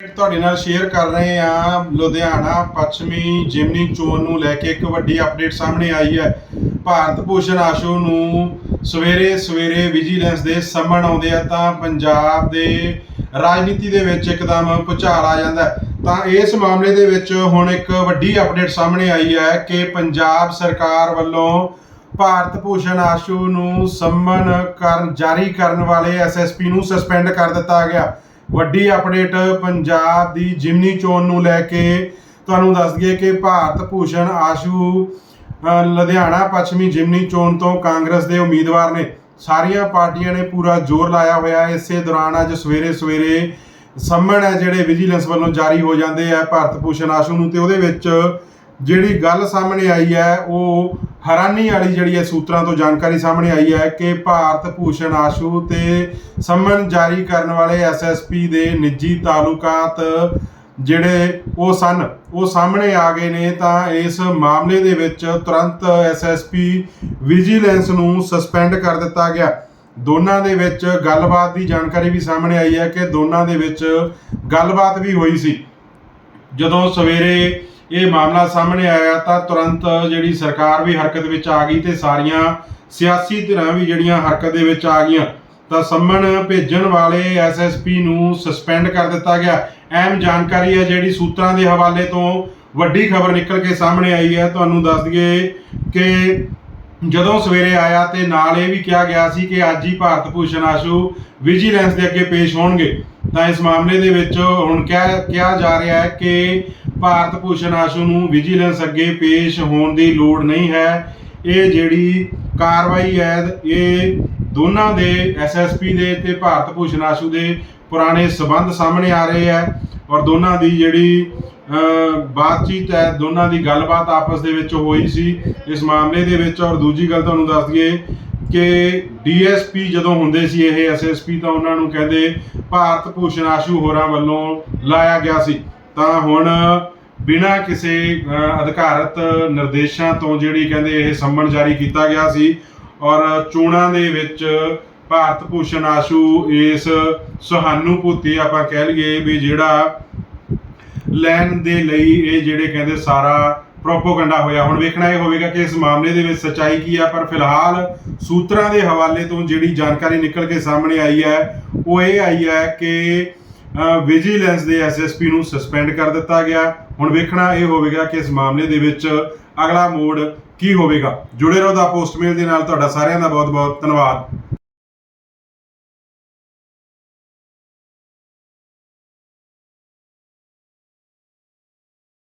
ਤੁਹਾਡੇ ਨਾਲ ਸ਼ੇਅਰ ਕਰ ਰਹੇ ਹਾਂ ਲੁਧਿਆਣਾ, ਪੱਛਮੀ, ਜਿਮਨੀ, ਚੋਣ ਨੂੰ ਲੈ ਕੇ ਇੱਕ ਵੱਡੀ ਅਪਡੇਟ ਸਾਹਮਣੇ ਆਈ ਹੈ। ਭਾਰਤ ਭੂਸ਼ਣ ਆਸ਼ੂ ਨੂੰ ਸਵੇਰੇ ਸਵੇਰੇ ਵਿਜੀਲੈਂਸ ਦੇ ਸੰਮਣ ਆਉਂਦੇ ਆ ਤਾਂ ਪੰਜਾਬ ਦੇ ਰਾਜਨੀਤੀ ਦੇ ਵਿੱਚ ਇੱਕਦਮ ਭੁਚਾਲ ਆ ਜਾਂਦਾ ਤਾਂ ਇਸ ਮਾਮਲੇ ਦੇ ਵਿੱਚ ਹੁਣ ਇੱਕ ਵੱਡੀ ਅਪਡੇਟ ਸਾਹਮਣੇ ਆਈ ਹੈ ਕਿ ਪੰਜਾਬ ਸਰਕਾਰ ਵੱਲੋਂ ਭਾਰਤ ਭੂਸ਼ਣ ਆਸ਼ੂ ਨੂੰ ਸੰਮਨ ਕਰਨ, ਜਾਰੀ ਕਰਨ ਵਾਲੇ ਐਸਐਸਪੀ ਨੂੰ ਸਸਪੈਂਡ ਕਰ ਦਿੱਤਾ ਗਿਆ। ਵੱਡੀ ਅਪਡੇਟ ਪੰਜਾਬ ਦੀ ਜਿਮਨੀ ਚੋਣ ਨੂੰ ਲੈ ਕੇ ਤੁਹਾਨੂੰ ਦੱਸ ਦਈਏ ਕਿ ਭਾਰਤ ਭੂਸ਼ਣ ਆਸ਼ੂ ਲੁਧਿਆਣਾ ਪੱਛਮੀ ਜਿਮਨੀ ਚੋਣ ਤੋਂ ਕਾਂਗਰਸ ਦੇ ਉਮੀਦਵਾਰ ਨੇ ਸਾਰੀਆਂ ਪਾਰਟੀਆਂ ਨੇ ਪੂਰਾ ਜ਼ੋਰ ਲਾਇਆ ਹੋਇਆ ਹੈ। ਇਸੇ ਦੌਰਾਨ ਅੱਜ ਸਵੇਰੇ ਸਵੇਰੇ ਸੰਮਣ ਹੈ ਜਿਹੜੇ ਵਿਜੀਲੈਂਸ ਵੱਲੋਂ ਜਾਰੀ ਹੋ ਜਾਂਦੇ ਆ ਭਾਰਤ ਭੂਸ਼ਣ ਆਸ਼ੂ ਨੂੰ ਤੇ ਉਹਦੇ ਵਿੱਚ ਜਿਹੜੀ ਗੱਲ ਸਾਹਮਣੇ ਆਈ ਹੈ, ਉਹ ਹੈਰਾਨੀ ਵਾਲੀ ਜਿਹੜੀ ਹੈ ਸੂਤਰਾਂ ਤੋਂ ਜਾਣਕਾਰੀ ਸਾਹਮਣੇ ਆਈ ਹੈ ਕਿ ਭਾਰਤ ਭੂਸ਼ਣ ਆਸ਼ੂ ਤੇ ਸਮਨ ਜਾਰੀ ਕਰਨ ਵਾਲੇ ਐਸਐਸਪੀ ਦੇ ਨਿੱਜੀ ਤਾਲੁਕਾਤ ਜਿਹੜੇ ਉਹ ਸਨ, ਉਹ ਸਾਹਮਣੇ ਆ ਗਏ ਨੇ ਤਾਂ ਇਸ ਮਾਮਲੇ ਦੇ ਵਿੱਚ ਤੁਰੰਤ ਐਸਐਸਪੀ ਵਿਜੀਲੈਂਸ ਨੂੰ ਸਸਪੈਂਡ ਕਰ ਦਿੱਤਾ ਗਿਆ। ਦੋਨਾਂ ਦੇ ਵਿੱਚ ਗੱਲਬਾਤ ਦੀ ਜਾਣਕਾਰੀ ਵੀ ਸਾਹਮਣੇ ਆਈ ਹੈ ਕਿ ਦੋਨਾਂ ਦੇ ਵਿੱਚ ਗੱਲਬਾਤ ਵੀ ਹੋਈ ਸੀ। ਜਦੋਂ ਸਵੇਰੇ ਇਹ ਮਾਮਲਾ ਸਾਹਮਣੇ ਆਇਆ ਤਾਂ ਤੁਰੰਤ ਜਿਹੜੀ ਸਰਕਾਰ ਵੀ ਹਰਕਤ ਵਿੱਚ ਆ ਗਈ ਤੇ ਸਾਰੀਆਂ ਸਿਆਸੀ ਧਿਰਾਂ ਵੀ ਜਿਹੜੀਆਂ ਹਰਕਤ ਦੇ ਵਿੱਚ ਆ ਗਈਆਂ, ਤਾਂ ਸੰਮਣ ਭੇਜਣ ਵਾਲੇ ਐਸਐਸਪੀ ਨੂੰ ਸਸਪੈਂਡ ਕਰ ਦਿੱਤਾ ਗਿਆ। ਅਹਿਮ ਜਾਣਕਾਰੀ ਹੈ ਜਿਹੜੀ ਸੂਤਰਾਂ ਦੇ ਹਵਾਲੇ ਤੋਂ ਵੱਡੀ ਖਬਰ ਨਿਕਲ ਕੇ ਸਾਹਮਣੇ ਆਈ ਹੈ। ਤੁਹਾਨੂੰ ਦੱਸ ਦਈਏ ਕਿ ਜਦੋਂ ਸਵੇਰੇ ਆਇਆ ਤੇ ਨਾਲ ਇਹ ਵੀ ਕਿਹਾ ਗਿਆ ਸੀ ਕਿ ਅੱਜ ਹੀ ਭਾਰਤ ਭੂਸ਼ਣ ਆਸ਼ੂ ਵਿਜੀਲੈਂਸ ਦੇ ਅੱਗੇ ਪੇਸ਼ ਹੋਣਗੇ। ਤਾਂ ਇਸ ਮਾਮਲੇ ਦੇ ਵਿੱਚ ਹੁਣ ਕਿਹਾ ਕਿਹਾ ਜਾ ਰਿਹਾ ਹੈ ਕਿ ਭਾਰਤ ਭੂਸ਼ਣ ਆਸ਼ੂ ਨੂੰ ਵਿਜੀਲੈਂਸ ਅੱਗੇ ਪੇਸ਼ ਹੋਣ ਦੀ ਲੋੜ ਨਹੀਂ ਹੈ। ਇਹ ਜਿਹੜੀ ਕਾਰਵਾਈ ਹੈ, ਇਹ ਦੋਨਾਂ ਦੇ ਐਸਐਸਪੀ ਦੇ ਤੇ ਭਾਰਤ ਭੂਸ਼ਣ ਆਸ਼ੂ ਦੇ ਪੁਰਾਣੇ ਸਬੰਧ ਸਾਹਮਣੇ ਆ ਰਹੇ ਹੈ ਔਰ ਦੋਨਾਂ ਦੀ ਜਿਹੜੀ ਬਾਤਚੀਤ ਹੈ, ਦੋਨਾਂ ਦੀ ਗੱਲਬਾਤ ਆਪਸ ਦੇ ਵਿੱਚ ਹੋਈ ਸੀ ਇਸ ਮਾਮਲੇ ਦੇ ਵਿੱਚ। ਔਰ ਦੂਜੀ ਗੱਲ ਤੁਹਾਨੂੰ ਦੱਸ ਦਈਏ ਕਿ ਡੀਐਸਪੀ ਜਦੋਂ ਹੁੰਦੇ ਸੀ ਇਹ ਐਸਐਸਪੀ ਤਾਂ ਉਹਨਾਂ ਨੂੰ ਕਹਿੰਦੇ ਭਾਰਤ ਭੂਸ਼ਣ ਆਸ਼ੂ ਹੋਰਾਂ ਵੱਲੋਂ ਲਾਇਆ ਗਿਆ ਸੀ। ਤਾਂ ਹੁਣ ਬਿਨਾਂ ਕਿਸੇ ਅਧਿਕਾਰਤ ਨਿਰਦੇਸ਼ਾਂ ਤੋਂ ਜਿਹੜੀ ਕਹਿੰਦੇ ਇਹ ਸੰਮਣ ਜਾਰੀ ਕੀਤਾ ਗਿਆ ਸੀ ਔਰ ਚੋਣਾਂ ਦੇ ਵਿੱਚ ਭਾਰਤ ਭੂਸ਼ਣ ਆਸ਼ੂ ਇਸ ਸਹਾਨੂਭੂਤੀ ਆਪਾਂ ਕਹਿ ਲਈਏ ਵੀ ਜਿਹੜਾ ਲੈਣ ਦੇ ਲਈ ਇਹ ਜਿਹੜੇ ਕਹਿੰਦੇ ਸਾਰਾ ਪ੍ਰੋਪੋਗੰਡਾ ਹੋਇਆ। ਹੁਣ ਵੇਖਣਾ ਇਹ ਹੋਵੇਗਾ ਕਿ ਇਸ ਮਾਮਲੇ ਦੇ ਵਿੱਚ ਸੱਚਾਈ ਕੀ ਆ, ਪਰ ਫਿਲਹਾਲ ਸੂਤਰਾਂ ਦੇ ਹਵਾਲੇ ਤੋਂ ਜਿਹੜੀ ਜਾਣਕਾਰੀ ਨਿਕਲ ਕੇ ਸਾਹਮਣੇ ਆਈ ਹੈ, ਉਹ ਇਹ ਆਈ ਹੈ ਕਿ ਵਿਜੀਲੈਂਸ ਦੇ ਐਸਐਸਪੀ ਨੂੰ ਸਸਪੈਂਡ ਕਰ ਦਿੱਤਾ ਗਿਆ। ਹੁਣ ਵੇਖਣਾ ਇਹ ਹੋਵੇਗਾ ਕਿ ਇਸ ਮਾਮਲੇ ਦੇ ਵਿੱਚ ਅਗਲਾ ਮੋੜ ਕੀ ਹੋਵੇਗਾ। ਜੁੜੇ ਰਹੋ ਦਾ ਪੋਸਟਮੇਲ ਦੇ ਨਾਲ ਤੁਹਾਡਾ ਸਾਰਿਆਂ ਦਾ ਬਹੁਤ ਬਹੁਤ ਧੰਨਵਾਦ।